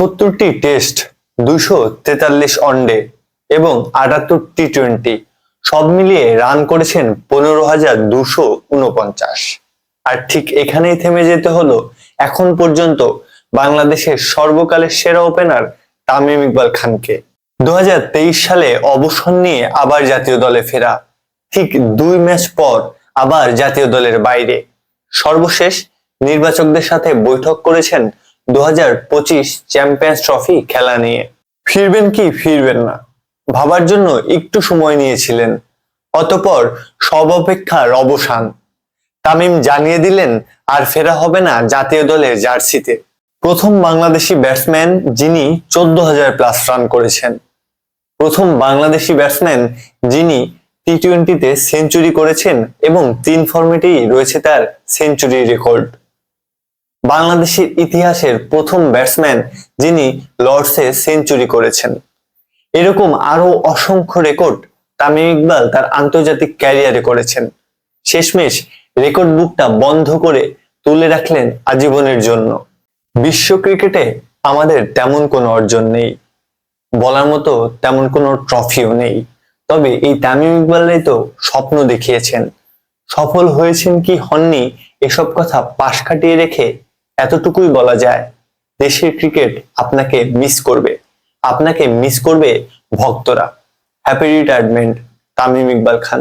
সত্তরটি টেস্ট, দুইশো তেতাল্লিশ ওয়ানডে এবং আটাত্তর টি টোয়েন্টি। সব মিলিয়ে রান করেছেন পনেরো হাজার দুশো উনপঞ্চাশ। আর ঠিক এখানেই থেমে যেতে হলো এখন পর্যন্ত বাংলাদেশের সর্বকালের সেরা ওপেনার তামিম ইকবাল খানকে। দু হাজার তেইশ সালে অবসর নিয়ে আবার জাতীয় দলে ফেরা। ঠিক দুই ম্যাচ পর আবার জাতীয় দলের বাইরে। সর্বশেষ নির্বাচকদের সাথে বৈঠক করেছেন দু হাজার পঁচিশ চ্যাম্পিয়ন্স ট্রফি খেলা নিয়ে। ফিরবেন কি? ফিরবেন না। ভাবার জন্য একটু সময় নিয়েছিলেন। অতপর সব অপেক্ষার অবসান। তামিম জানিয়ে দিলেন, আর ফেরা হবে না জাতীয় দলের জার্সিতে। প্রথম বাংলাদেশি ব্যাটসম্যান যিনি চোদ্দ হাজার প্লাস রান করেছেন। প্রথম বাংলাদেশি ব্যাটসম্যান যিনি টি টোয়েন্টিতে সেঞ্চুরি করেছেন এবং তিন ফর্মেটেই রয়েছে তার সেঞ্চুরি রেকর্ড। বাংলাদেশের ইতিহাসের প্রথম ব্যাটসম্যান যিনি লর্ডসে সেঞ্চুরি করেছেন। এরকম আরও অসংখ্য রেকর্ড তামিম ইকবাল তার আন্তর্জাতিক ক্যারিয়ারে করেছেন। শেষমেশ রেকর্ড বুকটা বন্ধ করে তুলে রাখলেন আজীবনের জন্য। বিশ্ব ক্রিকেটে আমাদের তেমন কোনো অর্জন নেই। বলার মতো তেমন কোনো ট্রফিও নেই। তবে এই তামিম ইকবালরাই তো স্বপ্ন দেখিয়েছেন। সফল হয়েছেন কি হননি এসব কথা পাশ কাটিয়ে রেখে এতটুকুই বলা যায়, দেশের ক্রিকেট আপনাকে মিস করবে। আপনাকে মিস করবে ভক্তরা। Happy retirement Tamim Iqbal Khan.